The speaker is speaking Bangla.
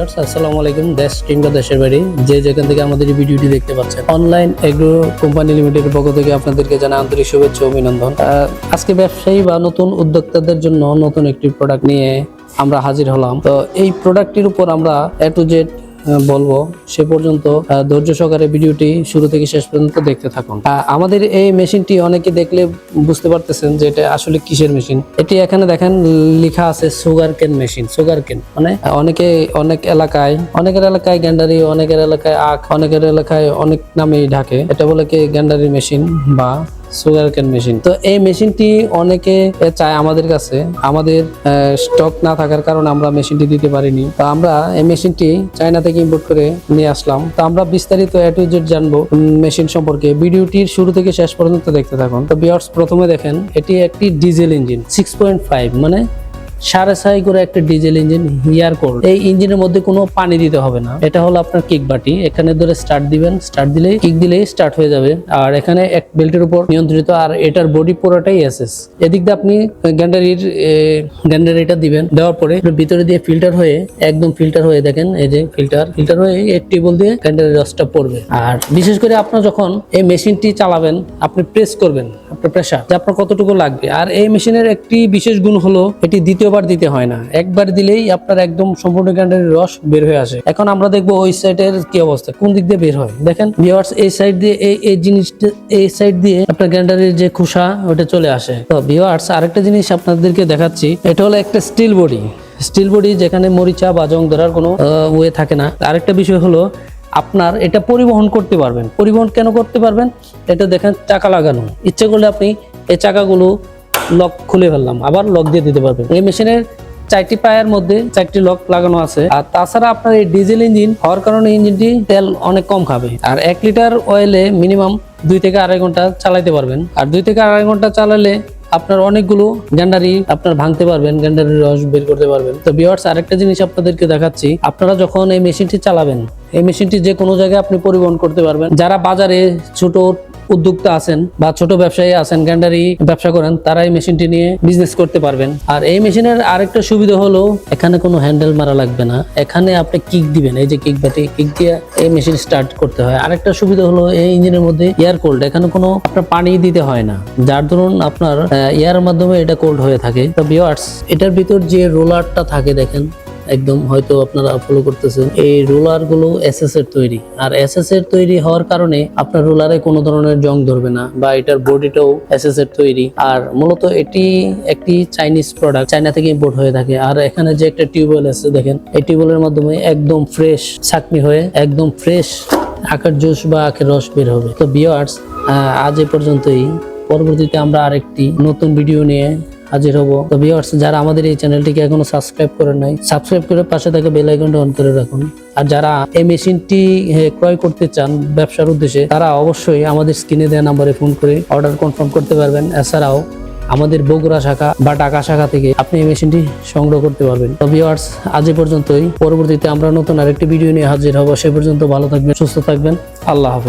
ভিউয়ার্স, আসসালামু আলাইকুম। দেশ, কিংবা দেশের বাড়ি যে যেখান থেকে আমাদের এই ভিডিওটি দেখতে পাচ্ছেন। অনলাইন এগ্রো কোম্পানি লিমিটেডের পক্ষ থেকে আপনাদেরকে জানা আন্তরিক শুভেচ্ছা অভিনন্দন। আজকে ব্যবসায়ী বা নতুন উদ্যোক্তাদের জন্য নতুন একটি প্রোডাক্ট নিয়ে আমরা হাজির হলাম। তো এই প্রোডাক্টটির উপর আমরা এ টু জেড বলব, সে পর্যন্ত ধৈর্য সহকারে ভিডিওটি শুরু থেকে শেষ পর্যন্ত দেখতে থাকুন। আমাদের এই মেশিনটি অনেকে দেখলে বুঝতে পারতেছেন যে এটা আসলে কিসের মেশিন। এটি এখানে দেখেন লেখা আছে সুগার কেন মেশিন সুগার কেন মানে অনেকে অনেক এলাকায়, অনেকের এলাকায় গ্যান্ডারি, অনেকের এলাকায় আখ, অনেকের এলাকায় অনেক নামেই ঢাকে। এটা বলে কি গ্যান্ডারি মেশিন বা সুগার কেন মেশিন তো এই মেশিনটি অনেকে চায় আমাদের কাছে। আমাদের স্টক না থাকার কারণে আমরা মেশিনটি দিতে পারিনি। তো আমরা এই মেশিনটি চায়না থেকে ইম্পোর্ট করে নিয়ে আসলাম। তো আমরা বিস্তারিত এ টু জেড জানব মেশিন সম্পর্কে। ভিডিওটির শুরু থেকে শেষ পর্যন্ত দেখতে থাকুন। তো বিয়ার্স প্রথমে দেখেন, এটি একটি diesel engine six point five মানে সাড়ে ছয় করে একটা ডিজেল ইঞ্জিন হিয়ার কোর এই ইঞ্জিনের মধ্যে কোনো পানি দিতে হবে না। এটা হলো আপনার কিক বাটি। এখানে ধরে স্টার্ট দিবেন। স্টার্ট দিলেই কিক দিলেই স্টার্ট হয়ে যাবে। আর এখানে এক বেল্টের উপর নিয়ন্ত্রিত, আর এটার বডি পুরোটাই এসএস এদিক দিয়ে আপনি গ্যান্ডারির গ্যান্ডারিটা দিবেন। দেওয়ার পরে ভিতরে দিয়ে ফিল্টার হয়ে, একদম ফিল্টার হয়ে দেখেন, এই যে ফিল্টার ফিল্টার হয়ে এক টেবল দিয়ে গ্যান্ডারির রসটা পড়বে। আর বিশেষ করে আপনার যখন এই মেশিনটি চালাবেন, আপনি প্রেস করবেন, আপনার প্রেশার যে আপনার কতটুকু লাগবে। আর এই মেশিনের একটি বিশেষ গুণ হলো, এটি দ্বিতীয়বার দিতে হয় না। একবার দিলেই আপনার একদম সম্পূর্ণ গ্যান্ডারির রস বের হয়ে আসে। এখন আমরা দেখব ওই সাইডের কি অবস্থা, কোন দিক দিয়ে বের হয়? দেখেন ভিওয়ার্স এই সাইড দিয়ে, এই এই জিনিসটা, এই সাইড দিয়ে আপনার গ্যান্ডারির যে খোসা, ওটা চলে আসে। তো ভিওয়ার্স আরেকটা জিনিস আপনাদেরকে দেখাচ্ছি, এটা হলো একটা স্টিল বডি স্টিল বডি যেখানে মরিচা বা জং ধরার কোনো ওয়ে থাকে না। আরেকটা বিষয় হলো, আপনার এটা পরিবহন করতে পারবেন। পরিবহন কেন করতে পারবেন? এটা দেখেন, চাকা লাগানো। ইচ্ছে করলে আপনি এই চাকাগুলো লক খুলে ফেললাম, আবার লক দিয়ে দিতে পারবেন। এই মেশিনের চারটি পায়ের মধ্যে চারটি লক লাগানো আছে। আর তাছাড়া আপনার এই ডিজেল ইঞ্জিন হওয়ার কারণে ইঞ্জিনটি তেল অনেক কম খাবে। আর এক লিটার অয়েলে মিনিমাম দুই থেকে আড়াই ঘণ্টা চালাইতে পারবেন। আর দুই থেকে আড়াই ঘণ্টা চালালে আপনার অনেকগুলো গ্যান্ডারি আপনার ভাঙতে পারবেন, গ্যান্ডারির রস বের করতে পারবেন। তো বিয়ার্স আরেকটা জিনিস আপনাদেরকে দেখাচ্ছি। আপনারা যখন এই মেশিনটি চালাবেন, এই মেশিনটি যে কোনো জায়গায় আপনি পরিবহন করতে পারবেন। যারা বাজারে ছোট উদ্যোক্তা আছেন বা ছোট ব্যবসায়ী আছেন, গ্যান্ডারি ব্যবসা করেন তারা এই মেশিনটি নিয়ে বিজনেস করতে পারবেন। আর এই মেশিনের আরেকটা সুবিধা হলো, এখানে কোনো হ্যান্ডেল মারা লাগবে না। এখানে আপনি কিক দিবেন, এই যে কিক বাটি কিক দিয়ে এই মেশিন স্টার্ট করতে হয়। আরেকটা সুবিধা হলো, এই ইঞ্জিনের মধ্যে এয়ার কোল্ড এখানে কোনো আপনার পানি দিতে হয় না। যার ধরুন আপনার এয়ার মাধ্যমে এটা কোল্ড হয়ে থাকে। তো এটার ভিতর যে রোলারটা থাকে দেখেন একদম হয়তো আপনারা ফলো করতেছেন, এই রোলারগুলো এসএস এর তৈরি। আর এসএস এর তৈরি হওয়ার কারণে আপনার রোলারে কোনো ধরনের জং ধরবে না বা এটার বডিটাও এসএস এর তৈরি। আর মূলত এটি একটি চাইনিজ প্রোডাক্ট চাইনা থেকে ইম্পোর্ট হয়ে থাকে। আর এখানে যে একটা টিউবওয়েল আছে, দেখেন, এই টিউবওয়েলের মাধ্যমে একদম ফ্রেশ ছাকনি হয়ে একদম ফ্রেশ আখের জুস বা আখের রস বের হবে। তো বিয়ার্স আজ এ পর্যন্তই। পরবর্তীতে আমরা আরেকটি নতুন ভিডিও নিয়ে হাজির হব। তো ভিউয়ার্স যারা আমাদের এই চ্যানেলটিকে এখনও সাবস্ক্রাইব করেন নাই সাবস্ক্রাইব করে পাশে থাকা বেল আইকনটা অন করে রাখুন। আর যারা এই মেশিনটি ক্রয় করতে চান ব্যবসার উদ্দেশ্যে, তারা অবশ্যই আমাদের স্ক্রিনে দেওয়া নাম্বারে ফোন করে অর্ডার কনফার্ম করতে পারবেন। এছাড়াও আমাদের বগুড়া শাখা বা ঢাকা শাখা থেকে আপনি এই মেশিনটি সংগ্রহ করতে পারবেন। তো ভিউয়ার্স আজ পর্যন্তই। পরবর্তীতে আমরা নতুন আরেকটি ভিডিও নিয়ে হাজির হব। সে পর্যন্ত ভালো থাকবেন, সুস্থ থাকবেন। আল্লাহ হাফেজ।